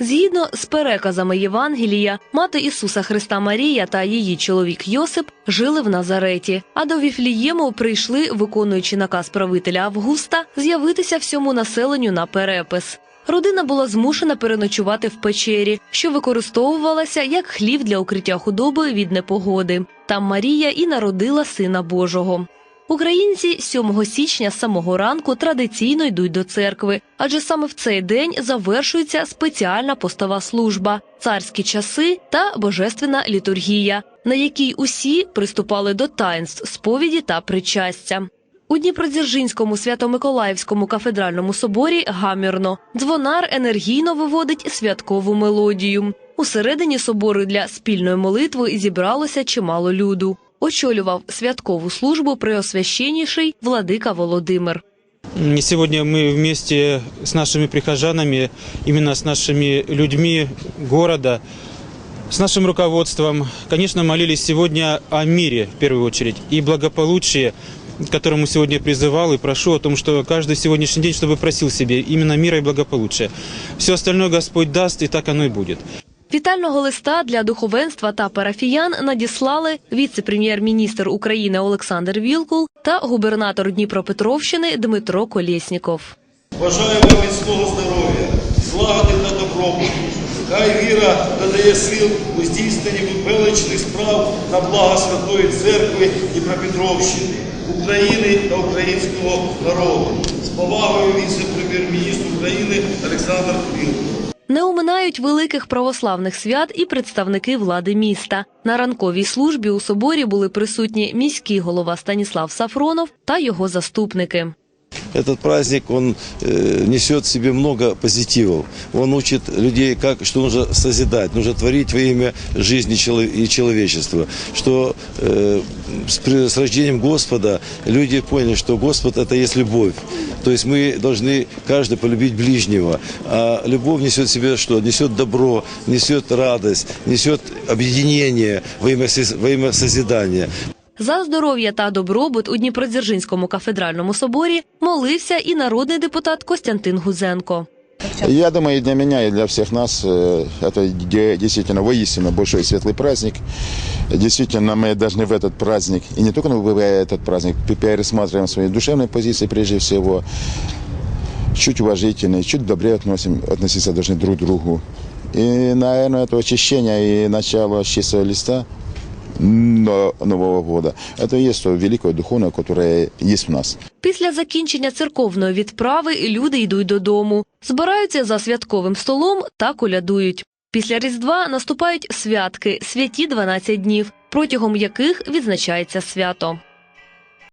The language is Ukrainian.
Згідно з переказами Євангелія, мати Ісуса Христа Марія та її чоловік Йосип жили в Назареті, а до Віфлієму прийшли, виконуючи наказ правителя Августа, з'явитися всьому населенню на перепис. Родина була змушена переночувати в печері, що використовувалася як хлів для укриття худоби від непогоди. Там Марія і народила сина Божого. Українці 7 січня з самого ранку традиційно йдуть до церкви, адже саме в цей день завершується спеціальна постова служба, царські часи та божественна літургія, на якій усі приступали до таїнств, сповіді та причастя. У Дніпродзержинському Свято-Миколаївському кафедральному соборі гамірно дзвонар енергійно виводить святкову мелодію. Усередині собору для спільної молитви зібралося чимало люду. Очолював святкову службу преосвященніший владика Володимир. Сегодня мы вместе с нашими прихожанами, именно с нашими людьми города, с нашим руководством, конечно, молились сегодня о мире в первую очередь и благополучии, к которому сегодня призывал и прошу о том, что каждый сегодняшний день, чтобы просил себе именно мира и благополучия. Все остальное Господь даст, и так оно и будет. Вітального листа для духовенства та парафіян надіслали віце-прем'єр-міністр України Олександр Вілкул та губернатор Дніпропетровщини Дмитро Колєсніков. Бажаю вам міцного здоров'я, злагоди та добробуту. Хай віра додає сил у здійсненні величних справ на благо Святої Церкви Дніпропетровщини, України та українського народу. З повагою віце-прем'єр-міністр України Олександр Вілкул. Не оминають великих православних свят і представники влади міста. На ранковій службі у соборі були присутні міський голова Станіслав Сафронов та його заступники. Этот праздник, он э, несет в себе много позитивов. Он учит людей, как, что нужно созидать, нужно творить во имя жизни и человечества. Что э, с, с рождением Господа люди поняли, что Господь это есть любовь. То есть мы должны каждый полюбить ближнего. А любовь несет в себе что? Несет добро, несет радость, несет объединение во имя, во имя созидания. За здоров'я та добробут у Дніпродзержинському кафедральному соборі молився і народний депутат Костянтин Гузенко. Я думаю, и для меня, и для всех нас э, это де- действительно воистину большой светлый праздник. Действительно, мы должны в этот праздник, и не только в этот праздник, п- пересматриваем свои душевные позиции прежде всего, чуть уважительнее, чуть добрее относим, относиться должны друг к другу. И, наверное, это очищение и начало с чистого листа но- Нового года. Это и есть то великое духовное, которое есть в нас. Після закінчення церковної відправи люди йдуть додому, збираються за святковим столом та колядують. Після Різдва наступають святки, святі 12 днів, протягом яких відзначається свято.